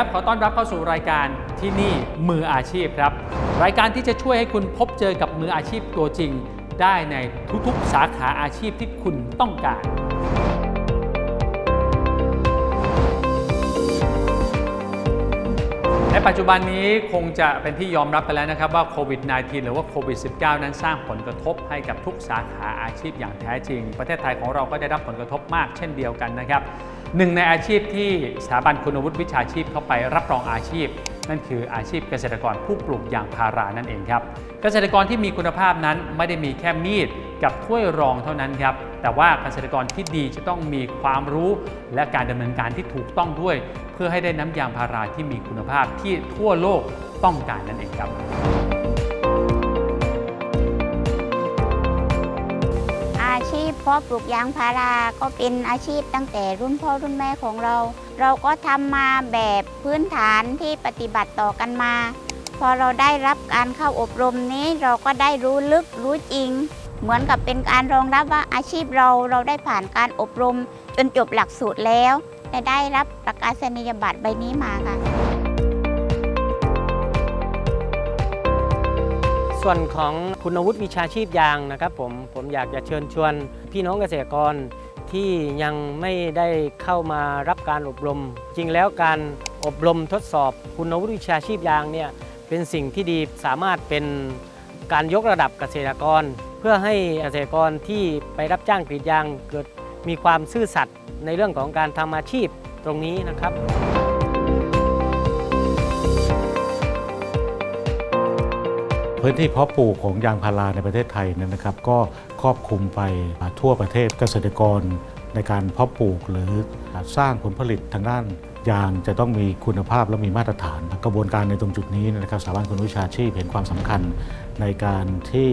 ครับ ขอต้อนรับเข้าสู่รายการที่นี่มืออาชีพครับ รายการที่จะช่วยให้คุณพบเจอกับมืออาชีพตัวจริง ได้ในทุกๆ สาขาอาชีพที่คุณต้องการ ในปัจจุบันนี้คงจะเป็นที่ยอมรับกันแล้วนะครับว่าโควิด -19 หรือว่าโควิด -19 นั้นสร้างผลกระทบให้กับทุกสาขาอาชีพอย่างแท้จริง ประเทศไทยของเราก็ได้รับผลกระทบมากเช่นเดียวกันนะครับ หนึ่งในอาชีพที่สถาบันคุณวุฒิวิชาชีพเข้าไปรับรองอาชีพ นั่นคืออาชีพเกษตรกรผู้ปลูกยางพารานั่นเองครับ เกษตรกรที่มีคุณภาพนั้นไม่ได้มีแค่มีดกับถ้วยรองเท่านั้นครับ แต่ว่าเกษตรกรที่ดีจะต้องมีความรู้และการดำเนินการที่ถูกต้องด้วย เพื่อให้ได้น้ำยางพาราที่มีคุณภาพที่ทั่วโลกต้องการนั่นเองครับ ชีพเพาะปลูกยางพาราก็เป็นอาชีพตั้งแต่รุ่นพ่อรุ่นแม่ของเรา เราก็ทำมาแบบพื้นฐานที่ปฏิบัติต่อกันมา พอเราได้รับการเข้าอบรมนี้เราก็ได้รู้ลึกรู้จริง เหมือนกับเป็นการรองรับว่าอาชีพเราเราได้ผ่านการอบรม จนจบหลักสูตรแล้วและได้รับประกาศนียบัตรใบนี้มาค่ะ ส่วนของคุณวุฒิวิชาชีพยางนะครับผมผมอยากจะเชิญชวน พี่น้องเกษตรกรที่ยังไม่ได้เข้ามารับการอบรม จริงแล้วการอบรมทดสอบคุณวุฒิวิชาชีพยางเนี่ยเป็นสิ่งที่ดีสามารถเป็นการยกระดับเกษตรกร เพื่อให้เกษตรกรที่ไปรับจ้างกรีดยางเกิดมีความซื่อสัตย์ในเรื่องของการทำอาชีพตรงนี้นะครับ พื้นที่เพาะปลูกของยางพาราในประเทศไทยนยนะครับ ก็ครอบคลุมไปทั่วประเทศเกษตรกรในการเพาะปลูกหรือสร้างผลผลิตทางด้านยางจะต้องมีคุณภาพและมีมาตรฐาน กระบวนการในตรงจุดนี้นะครับสถาบันคุณวิชาชีพเห็นความสำคัญในการที่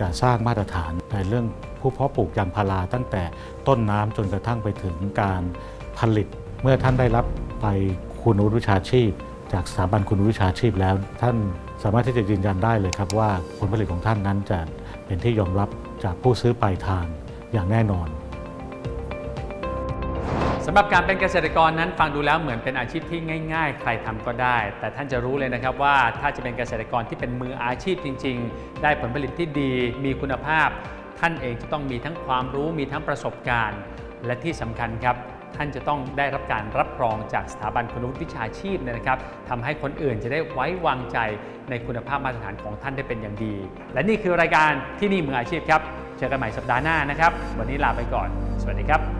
จะสร้างมาตรฐานในเรื่องผู้เพาะปลูกยางพาราตั้งแต่ต้นน้ำจนกระทั่งไปถึงการผลิต เมื่อท่านได้รับไปคุณวิชาชีพ จากสถาบันคุณวิชาชีพแล้วท่าน สามารถที่จะยืนยันได้เลยครับว่าผลผลิตของท่านนั้นจะเป็นที่ยอมรับจากผู้ซื้อปลายทางอย่างแน่นอนสำหรับการเป็นเกษตรกรนั้นฟังดูแล้วเหมือนเป็นอาชีพที่ง่าย ๆ ใครทำก็ได้ แต่ท่านจะรู้เลยนะครับว่าถ้าจะเป็นเกษตรกรที่เป็นมืออาชีพจริง ๆ ได้ผลผลิตที่ดี มีคุณภาพ ท่านเองจะต้องมีทั้งความรู้มีทั้งประสบการณ์ และที่สำคัญครับ ท่านจะต้องได้รับการรับรองจากสถาบันคุณวุฒิวิชาชีพนะครับทำให้คนอื่นจะได้ไว้วางใจในคุณภาพมาตรฐานของท่านได้เป็นอย่างดี และนี่คือรายการที่นี่มืออาชีพครับ เจอกันใหม่สัปดาห์หน้านะครับ วันนี้ลาไปก่อน สวัสดีครับ